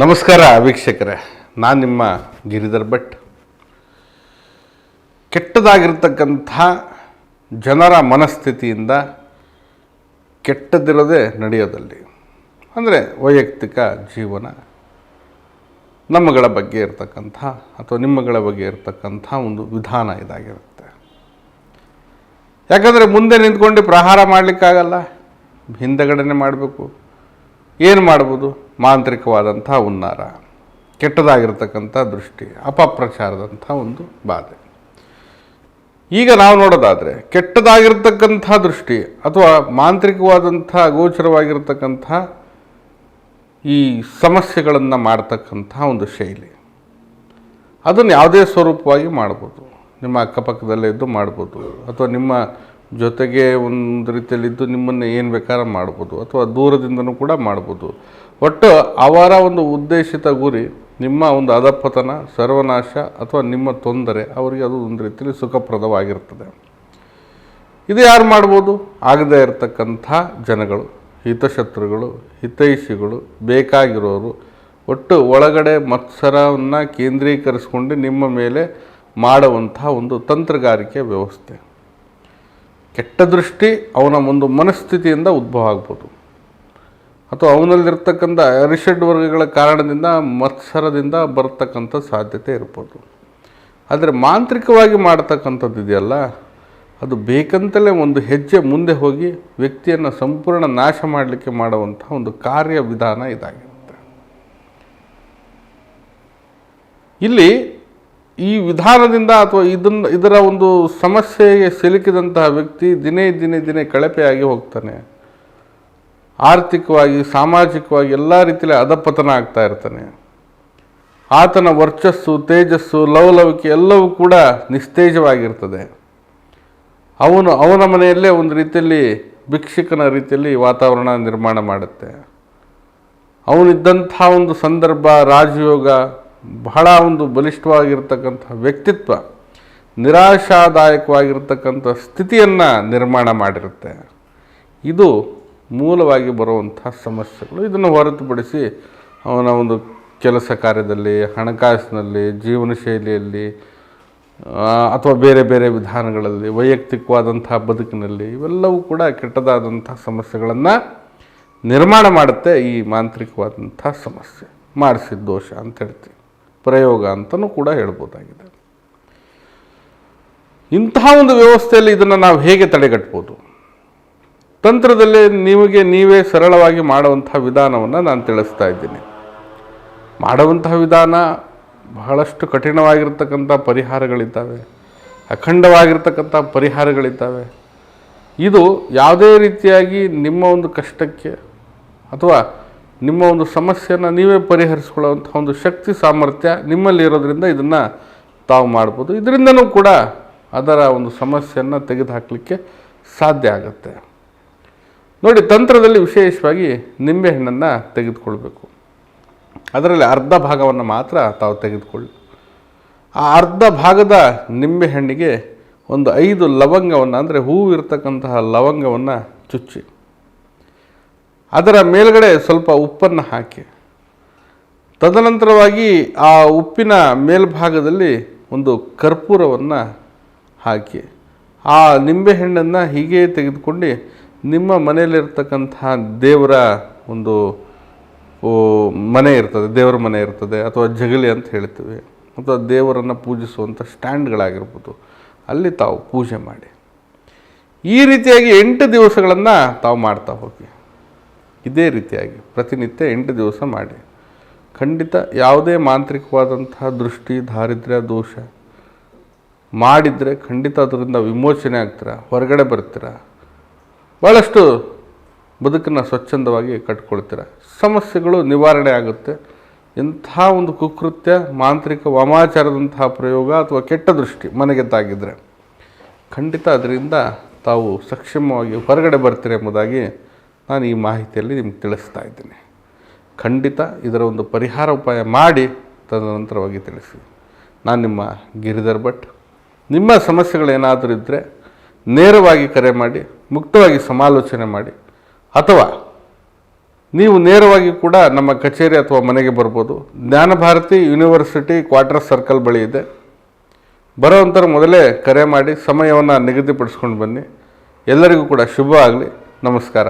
ನಮಸ್ಕಾರ ವೀಕ್ಷಕರೇ, ನಾನು ನಿಮ್ಮ ಗಿರಿಧರ್ ಭಟ್. ಕೆಟ್ಟದಾಗಿರ್ತಕ್ಕಂಥ ಜನರ ಮನಸ್ಥಿತಿಯಿಂದ ಕೆಟ್ಟದಿರದೆ ನಡೆಯೋದಲ್ಲಿ, ಅಂದರೆ ವೈಯಕ್ತಿಕ ಜೀವನ ನಮ್ಮಗಳ ಬಗ್ಗೆ ಇರತಕ್ಕಂಥ ಅಥವಾ ನಿಮ್ಮಗಳ ಬಗ್ಗೆ ಇರತಕ್ಕಂಥ ಒಂದು ವಿಧಾನ ಇದಾಗಿರುತ್ತೆ. ಯಾಕಂದರೆ ಮುಂದೆ ನಿಂತ್ಕೊಂಡು ಪ್ರಹಾರ ಮಾಡಲಿಕ್ಕಾಗಲ್ಲ, ಹಿಂದೆಗಡೆನೆ ಮಾಡಬೇಕು. ಏನು ಮಾಡ್ಬೋದು? ಮಾಂತ್ರಿಕವಾದಂಥ ಹುನ್ನಾರ, ಕೆಟ್ಟದಾಗಿರ್ತಕ್ಕಂಥ ದೃಷ್ಟಿ, ಅಪಪ್ರಚಾರದಂಥ ಒಂದು ಬಾಧೆ. ಈಗ ನಾವು ನೋಡೋದಾದರೆ, ಕೆಟ್ಟದಾಗಿರ್ತಕ್ಕಂಥ ದೃಷ್ಟಿ ಅಥವಾ ಮಾಂತ್ರಿಕವಾದಂಥ ಅಗೋಚರವಾಗಿರ್ತಕ್ಕಂಥ ಈ ಸಮಸ್ಯೆಗಳನ್ನು ಮಾಡ್ತಕ್ಕಂಥ ಒಂದು ಶೈಲಿ. ಅದನ್ನು ಯಾವುದೇ ಸ್ವರೂಪವಾಗಿ ಮಾಡ್ಬೋದು. ನಿಮ್ಮ ಅಕ್ಕಪಕ್ಕದಲ್ಲೇ ಇದ್ದು ಮಾಡ್ಬೋದು. ಅಥವಾ ನಿಮ್ಮ ಜೊತೆಗೆ ಒಂದು ರೀತಿಯಲ್ಲಿದ್ದು ನಿಮ್ಮನ್ನು ಏನು ಬೇಕಾದ್ರೆ ಮಾಡ್ಬೋದು ಅಥವಾ ದೂರದಿಂದನೂ ಕೂಡ ಮಾಡ್ಬೋದು. ಒಟ್ಟು ಅವರ ಒಂದು ಉದ್ದೇಶಿತ ಗುರಿ, ನಿಮ್ಮ ಒಂದು ಅಧಪತನ, ಸರ್ವನಾಶ ಅಥವಾ ನಿಮ್ಮ ತೊಂದರೆ, ಅವರಿಗೆ ಅದು ಒಂದು ರೀತಿಯಲ್ಲಿ ಸುಖಪ್ರದವಾಗಿರ್ತದೆ. ಇದು ಯಾರು ಮಾಡ್ಬೋದು? ಆಗದೇ ಇರತಕ್ಕಂಥ ಜನಗಳು, ಹಿತಶತ್ರುಗಳು, ಹಿತೈಷಿಗಳು, ಬೇಕಾಗಿರೋರು. ಒಟ್ಟು ಒಳಗಡೆ ಮತ್ಸರವನ್ನು ಕೇಂದ್ರೀಕರಿಸ್ಕೊಂಡು ನಿಮ್ಮ ಮೇಲೆ ಮಾಡುವಂಥ ಒಂದು ತಂತ್ರಗಾರಿಕೆ ವ್ಯವಸ್ಥೆ. ಕೆಟ್ಟ ದೃಷ್ಟಿ ಅವನ ಒಂದು ಮನಸ್ಥಿತಿಯಿಂದ ಉದ್ಭವ ಆಗ್ಬೋದು. ಅಥವಾ ಅವನಲ್ಲಿರ್ತಕ್ಕಂಥ ಅರಿಷಡ್ ವರ್ಗಗಳ ಕಾರಣದಿಂದ ಮತ್ಸರದಿಂದ ಬರ್ತಕ್ಕಂಥ ಸಾಧ್ಯತೆ ಇರ್ಬೋದು. ಆದರೆ ಮಾಂತ್ರಿಕವಾಗಿ ಮಾಡ್ತಕ್ಕಂಥದ್ದು ಇದೆಯಲ್ಲ, ಅದು ಬೇಕಂತಲೇ ಒಂದು ಹೆಜ್ಜೆ ಮುಂದೆ ಹೋಗಿ ವ್ಯಕ್ತಿಯನ್ನು ಸಂಪೂರ್ಣ ನಾಶ ಮಾಡಲಿಕ್ಕೆ ಮಾಡುವಂಥ ಒಂದು ಕಾರ್ಯವಿಧಾನ ಇದಾಗಿರುತ್ತೆ. ಇಲ್ಲಿ ಈ ವಿಧಾನದಿಂದ ಅಥವಾ ಇದನ್ನ, ಇದರ ಒಂದು ಸಮಸ್ಯೆಗೆ ಸಿಲುಕಿದಂತಹ ವ್ಯಕ್ತಿ ದಿನೇ ದಿನೇ ದಿನೇ ಕಳಪೆಯಾಗಿ ಹೋಗ್ತಾನೆ. ಆರ್ಥಿಕವಾಗಿ, ಸಾಮಾಜಿಕವಾಗಿ ಎಲ್ಲ ರೀತಿಯಲ್ಲಿ ಅಧಪತನ ಆಗ್ತಾ ಇರ್ತಾನೆ. ಆತನ ವರ್ಚಸ್ಸು, ತೇಜಸ್ಸು, ಲವಲವಿಕೆ ಎಲ್ಲವೂ ಕೂಡ ನಿಸ್ತೇಜವಾಗಿರ್ತದೆ. ಅವನು ಅವನ ಮನೆಯಲ್ಲೇ ಒಂದು ರೀತಿಯಲ್ಲಿ ಭಿಕ್ಷಕನ ರೀತಿಯಲ್ಲಿ ವಾತಾವರಣ ನಿರ್ಮಾಣ ಮಾಡುತ್ತೆ. ಅವನಿದ್ದಂಥ ಒಂದು ಸಂದರ್ಭ, ರಾಜಯೋಗ ಬಹಳ ಒಂದು ಬಲಿಷ್ಠವಾಗಿರ್ತಕ್ಕಂಥ ವ್ಯಕ್ತಿತ್ವ, ನಿರಾಶಾದಾಯಕವಾಗಿರ್ತಕ್ಕಂಥ ಸ್ಥಿತಿಯನ್ನು ನಿರ್ಮಾಣ ಮಾಡಿರುತ್ತೆ. ಇದು ಮೂಲವಾಗಿ ಬರುವಂಥ ಸಮಸ್ಯೆಗಳು. ಇದನ್ನು ಹೊರತುಪಡಿಸಿ ಅವನ ಒಂದು ಕೆಲಸ ಕಾರ್ಯದಲ್ಲಿ, ಹಣಕಾಸಿನಲ್ಲಿ ಜೀವನ ಶೈಲಿಯಲ್ಲಿ ಅಥವಾ ಬೇರೆ ಬೇರೆ ವಿಧಾನಗಳಲ್ಲಿ, ವೈಯಕ್ತಿಕವಾದಂಥ ಬದುಕಿನಲ್ಲಿ ಇವೆಲ್ಲವೂ ಕೂಡ ಕೆಟ್ಟದಾದಂಥ ಸಮಸ್ಯೆಗಳನ್ನು ನಿರ್ಮಾಣ ಮಾಡುತ್ತೆ ಈ ಮಾಂತ್ರಿಕವಾದಂಥ ಸಮಸ್ಯೆ. ಮಾಡಿಸಿದ ದೋಷ ಅಂತ ಹೇಳ್ತೀವಿ. ಪ್ರಯೋಗ ಅಂತಲೂ ಕೂಡ ಹೇಳ್ಬೋದಾಗಿದೆ. ಇಂತಹ ಒಂದು ವ್ಯವಸ್ಥೆಯಲ್ಲಿ ಇದನ್ನು ನಾವು ಹೇಗೆ ತಡೆಗಟ್ಬೋದು? ತಂತ್ರದಲ್ಲಿ ನಿಮಗೆ ನೀವೇ ಸರಳವಾಗಿ ಮಾಡುವಂತಹ ವಿಧಾನವನ್ನು ನಾನು ತಿಳಿಸ್ತಾ ಇದ್ದೀನಿ. ಮಾಡುವಂತಹ ವಿಧಾನ ಬಹಳಷ್ಟು ಕಠಿಣವಾಗಿರ್ತಕ್ಕಂಥ ಪರಿಹಾರಗಳಿದ್ದಾವೆ. ಅಖಂಡವಾಗಿರ್ತಕ್ಕಂಥ ಪರಿಹಾರಗಳಿದ್ದಾವೆ. ಇದು ಯಾವುದೇ ರೀತಿಯಾಗಿ ನಿಮ್ಮ ಒಂದು ಕಷ್ಟಕ್ಕೆ ಅಥವಾ ನಿಮ್ಮ ಒಂದು ಸಮಸ್ಯೆಯನ್ನು ನೀವೇ ಪರಿಹರಿಸ್ಕೊಳ್ಳೋವಂಥ ಒಂದು ಶಕ್ತಿ, ಸಾಮರ್ಥ್ಯ ನಿಮ್ಮಲ್ಲಿ ಇರೋದ್ರಿಂದ ಇದನ್ನು ತಾವು ಮಾಡ್ಬೋದು. ಇದರಿಂದನೂ ಕೂಡ ಅದರ ಒಂದು ಸಮಸ್ಯೆಯನ್ನು ತೆಗೆದುಹಾಕಲಿಕ್ಕೆ ಸಾಧ್ಯ ಆಗುತ್ತೆ. ನೋಡಿ, ತಂತ್ರದಲ್ಲಿ ವಿಶೇಷವಾಗಿ ನಿಂಬೆಹಣ್ಣನ್ನು ತೆಗೆದುಕೊಳ್ಬೇಕು. ಅದರಲ್ಲಿ ಅರ್ಧ ಭಾಗವನ್ನು ಮಾತ್ರ ತಾವು ತೆಗೆದುಕೊಳ್ಳಿ. ಆ ಅರ್ಧ ಭಾಗದ ನಿಂಬೆಹಣ್ಣಿಗೆ ಒಂದು ಐದು ಲವಂಗವನ್ನು, ಅಂದರೆ ಹೂವು ಇರತಕ್ಕಂತಹ ಲವಂಗವನ್ನು ಚುಚ್ಚಿ. ಅದರ ಮೇಲ್ಗಡೆ ಸ್ವಲ್ಪ ಉಪ್ಪನ್ನು ಹಾಕಿ. ತದನಂತರವಾಗಿ ಆ ಉಪ್ಪಿನ ಮೇಲ್ಭಾಗದಲ್ಲಿ ಒಂದು ಕರ್ಪೂರವನ್ನು ಹಾಕಿ. ಆ ನಿಂಬೆಹಣ್ಣನ್ನು ಹೀಗೆ ತೆಗೆದುಕೊಂಡು ನಿಮ್ಮ ಮನೆಯಲ್ಲಿರ್ತಕ್ಕಂತಹ ದೇವರ ಒಂದು ಮನೆ ಇರ್ತದೆ, ದೇವರ ಮನೆ ಇರ್ತದೆ ಅಥವಾ ಜಗಲಿ ಅಂತ ಹೇಳ್ತೀವಿ. ಅಥವಾ ದೇವರನ್ನು ಪೂಜಿಸುವಂಥ ಸ್ಟ್ಯಾಂಡ್ಗಳಾಗಿರ್ಬೋದು. ಅಲ್ಲಿ ತಾವು ಪೂಜೆ ಮಾಡಿ. ಈ ರೀತಿಯಾಗಿ ಎಂಟು ದಿವಸಗಳನ್ನು ತಾವು ಮಾಡ್ತಾ ಹೋಗಿ. ಇದೇ ರೀತಿಯಾಗಿ ಪ್ರತಿನಿತ್ಯ ಎಂಟು ದಿವಸ ಮಾಡಿ. ಖಂಡಿತ ಯಾವುದೇ ಮಾಂತ್ರಿಕವಾದಂತಹ ದೃಷ್ಟಿ, ದಾರಿದ್ರ್ಯ, ದೋಷ ಮಾಡಿದರೆ ಖಂಡಿತ ಅದರಿಂದ ವಿಮೋಚನೆ ಆಗ್ತೀರ? ಹೊರಗಡೆ ಬರ್ತೀರ? ಭಾಳಷ್ಟು ಬದುಕನ್ನು ಸ್ವಚ್ಛಂದವಾಗಿ ಕಟ್ಕೊಳ್ತೀರ? ಸಮಸ್ಯೆಗಳು ನಿವಾರಣೆ ಆಗುತ್ತೆ. ಇಂಥ ಒಂದು ಕುಕೃತ್ಯ, ಮಾಂತ್ರಿಕ, ವಾಮಾಚಾರದಂತಹ ಪ್ರಯೋಗ ಅಥವಾ ಕೆಟ್ಟ ದೃಷ್ಟಿ ಮನೆಗೆ ತಾಗಿದ್ರೆ ಖಂಡಿತ ಅದರಿಂದ ತಾವು ಸಕ್ಷಮವಾಗಿ ಹೊರಗಡೆ ಬರ್ತೀರಿ ಎಂಬುದಾಗಿ ನಾನು ಈ ಮಾಹಿತಿಯಲ್ಲಿ ನಿಮ್ಗೆ ತಿಳಿಸ್ತಾ ಇದ್ದೀನಿ. ಖಂಡಿತ ಇದರ ಒಂದು ಪರಿಹಾರ ಉಪಾಯ ಮಾಡಿ ತದನಂತರವಾಗಿ ತಿಳಿಸಿ. ನಾನು ನಿಮ್ಮ ಗಿರಿಧರ್ ಭಟ್. ನಿಮ್ಮ ಸಮಸ್ಯೆಗಳೇನಾದರೂ ಇದ್ದರೆ ನೇರವಾಗಿ ಕರೆ ಮಾಡಿ, ಮುಕ್ತವಾಗಿ ಸಮಾಲೋಚನೆ ಮಾಡಿ. ಅಥವಾ ನೀವು ನೇರವಾಗಿ ಕೂಡ ನಮ್ಮ ಕಚೇರಿ ಅಥವಾ ಮನೆಗೆ ಬರ್ಬೋದು. ಜ್ಞಾನಭಾರತಿ ಯೂನಿವರ್ಸಿಟಿ ಕ್ವಾರ್ಟರ್ ಸರ್ಕಲ್ ಬಳಿ ಇದೆ. ಬರೋವಂಥರ ಮೊದಲೇ ಕರೆ ಮಾಡಿ ಸಮಯವನ್ನು ನಿಗದಿಪಡಿಸ್ಕೊಂಡು ಬನ್ನಿ. ಎಲ್ಲರಿಗೂ ಕೂಡ ಶುಭ ಆಗಲಿ. ನಮಸ್ಕಾರ.